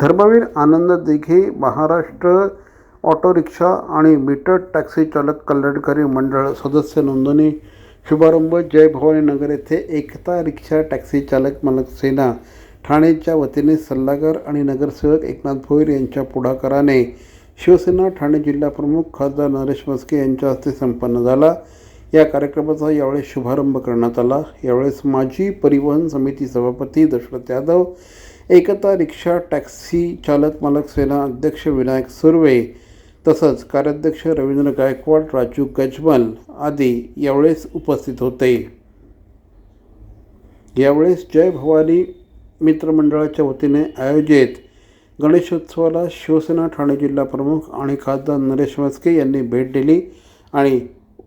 Dharmaveer Anand Dighe Maharashtra auto rickshaw आणि meter taxi चालक कल्याणकारी मंडळ सदस्य नोंदणी. शुभारंभ. जय भवानी नगर येथे एकता रिक्षा टॅक्सी चालक मालक सेना ठाणेच्या वतीने सल्लागार आणि नगरसेवक एकनाथ भोईर यांच्या पुढाकाराने शिवसेना ठाणे जिल्हाप्रमुख खासदार नरेश मस्के यांच्या हस्ते संपन्न झाला. या कार्यक्रमाचा यावेळेस शुभारंभ करण्यात आला. यावेळेस माजी परिवहन समिती सभापती दशरथ यादव एकता रिक्षा टॅक्सी चालक मालक सेना अध्यक्ष विनायक सुर्वे तसंच कार्याध्यक्ष रवींद्र गायकवाड राजू गजमल आदी यावेळेस उपस्थित होते. यावेळेस जय भवानी मित्रमंडळाच्या वतीने आयोजित गणेशोत्सवाला शिवसेना ठाणे जिल्हा प्रमुख आणि खासदार नरेश मस्के यांनी भेट दिली आणि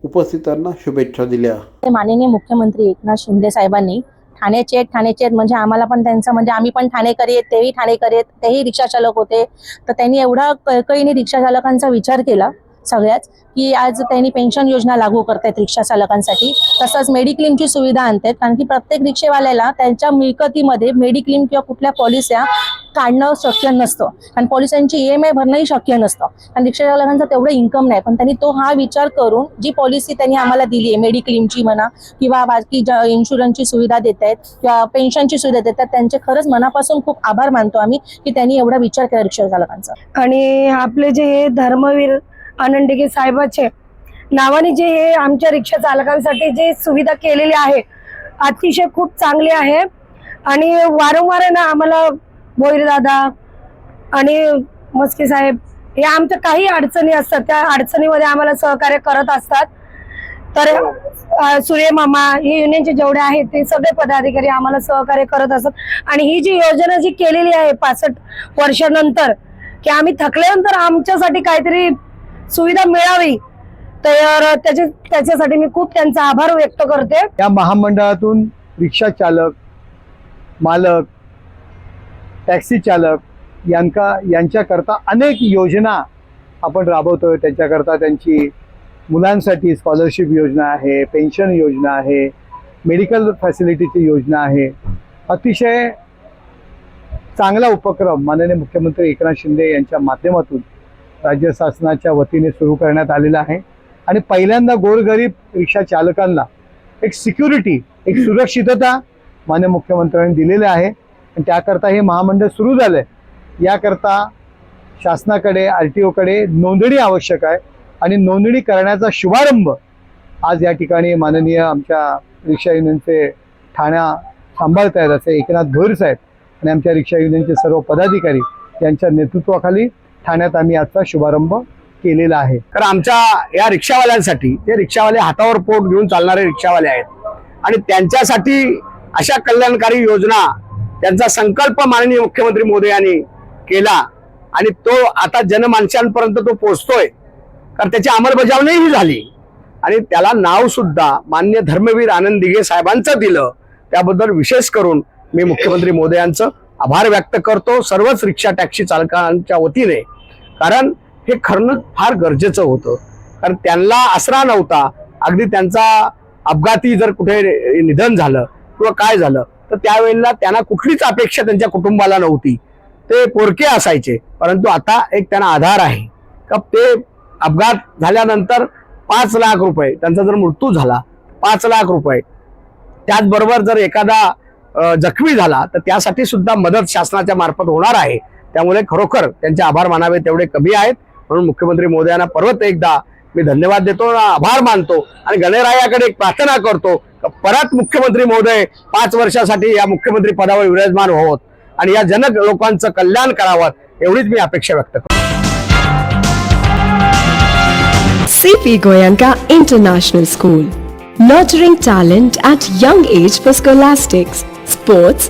उपस्थितांना शुभेच्छा दिल्या. माननीय मुख्यमंत्री एकनाथ शिंदे साहेबांनी ठाण्याचे आहेत, ठाण्याचे आहेत म्हणजे आम्हाला पण त्यांचं म्हणजे आम्ही पण ठाणेकरी आहेत तेही ठाणेकरी आहेत तेही रिक्षा चालक होते. तर त्यांनी एवढा कळकळीने रिक्षा चालकांचा विचार केला. सगळ्याच की आज त्यांनी पेन्शन योजना लागू करतायत रिक्षा चालकांसाठी. तसंच मेडिक्लेमची सुविधा आणतात कारण की प्रत्येक रिक्षेवाल्याला त्यांच्या मिळकतीमध्ये मेडिक्लेम किंवा कुठल्या पॉलिस्या काढणं शक्य नसतं. कारण पॉलिसांची ई एम आय भरणंही शक्य नसतं. कारण रिक्षा चालकांचा तेवढं इन्कम नाही पण त्यांनी तो हा विचार करून जी पॉलिसी त्यांनी आम्हाला दिली आहे मेडिक्लेमची म्हणा किंवा बाकी ज्या इन्शुरन्सची सुविधा देत आहेत किंवा पेन्शनची सुविधा देतात त्यांचे खरंच मनापासून खूप आभार मानतो आम्ही की त्यांनी एवढा विचार केला रिक्षा चालकांचा आणि आपले जे धर्मवीर आनंदगे साहेबाचे. नावाने जे हे आमच्या रिक्षा चालकांसाठी जे सुविधा केलेली आहे अतिशय खूप चांगली आहे. आणि वारंवार आहे ना आम्हाला भोईरदादा आणि मस्के साहेब हे आमच्या काही अडचणी असतात त्या अडचणीमध्ये आम्हाला सहकार्य करत असतात. तर अ, सूर्य मामा हे युनियनचे जेवढे आहेत ते सगळे पदाधिकारी आम्हाला सहकार्य करत असतात. आणि ही जी योजना जी केलेली आहे पासष्ट वर्षानंतर की आम्ही थकल्यानंतर आमच्यासाठी काहीतरी सुविधा मिळावी. तर त्याच्या त्याच्यासाठी मी खूप त्यांचा आभार व्यक्त करते. या महामंडळातून रिक्षा चालक मालक टॅक्सी चालक यांका यांच्याकरता अनेक योजना आपण राबवतोय. त्यांच्याकरता त्यांची मुलांसाठी स्कॉलरशिप योजना आहे पेन्शन योजना आहे मेडिकल फॅसिलिटीची योजना आहे. अतिशय चांगला उपक्रम माननीय मुख्यमंत्री एकनाथ शिंदे यांच्या माध्यमातून राज्य शासनाच्या वतीने सुरू करण्यात आलेला आहे. आणि पहिल्यांदा गोरगरीब रिक्षा चालकांना एक सिक्युरिटी एक सुरक्षितता मान्य मुख्यमंत्र्यांनी दिलेली आहे. आणि त्याकरता हे महामंडळ सुरू झालंय. याकरता शासनाकडे आर टी ओकडे नोंदणी आवश्यक आहे. आणि नोंदणी करण्याचा शुभारंभ आज या ठिकाणी माननीय आमच्या रिक्षा युनियनचे ठाण्या सांभाळत आहेत असे एकनाथ भोईर साहेब आणि आमच्या रिक्षा युनियनचे सर्व पदाधिकारी यांच्या नेतृत्वाखाली ठाण्यात आम्ही आजचा शुभारंभ केलेला आहे. तर आमच्या या रिक्षावाल्यांसाठी ते रिक्षावाले हातावर पोट घेऊन चालणारे रिक्षावाले आहेत. आणि त्यांच्यासाठी अशा कल्याणकारी योजना त्यांचा संकल्प माननीय मुख्यमंत्री मोदी यांनी केला. आणि तो आता जनमानसांपर्यंत तो पोचतोय कारण त्याची अंमलबजावणीही झाली. आणि त्याला नाव सुद्धा मान्य धर्मवीर आनंद दिघे साहेबांचं दिलं. त्याबद्दल विशेष करून मी मुख्यमंत्री मोदी यांचं आभार व्यक्त करतो. सर्वच रिक्षा टॅक्सी चालकांच्या वतीने कारण हे खरणं फार गरजेचं होतं. कारण त्यांना आसरा नव्हता. अगदी त्यांचा अपघाती जर कुठे निधन झालं किंवा काय झालं तर त्यावेळेला त्यांना कुठलीच अपेक्षा त्यांच्या कुटुंबाला नव्हती. ते पोरके असायचे परंतु आता एक त्यांना आधार आहे. का ते अपघात झाल्यानंतर पाच लाख रुपये त्यांचा जर मृत्यू झाला पाच लाख रुपये. त्याचबरोबर जर एखादा जखमी झाला तर त्यासाठी सुद्धा मदत शासनाच्या मार्फत होणार आहे. त्यामुळे खरोखर त्यांचे आभार मानावे तेवढे कमी आहेत. म्हणून मुख्यमंत्री मोदयांना परत एकदा मी धन्यवाद देतो आभार मानतो आणि गणरायाकडे एक प्रार्थना करतो परत मुख्यमंत्री महोदय पाच वर्षासाठी या मुख्यमंत्री पदावर विराजमान होत आणि या जनक लोकांचं कल्याण करावं एवढीच मी अपेक्षा व्यक्त करतो. C P Goenka international school nurturing talent at young age for scholastics, sports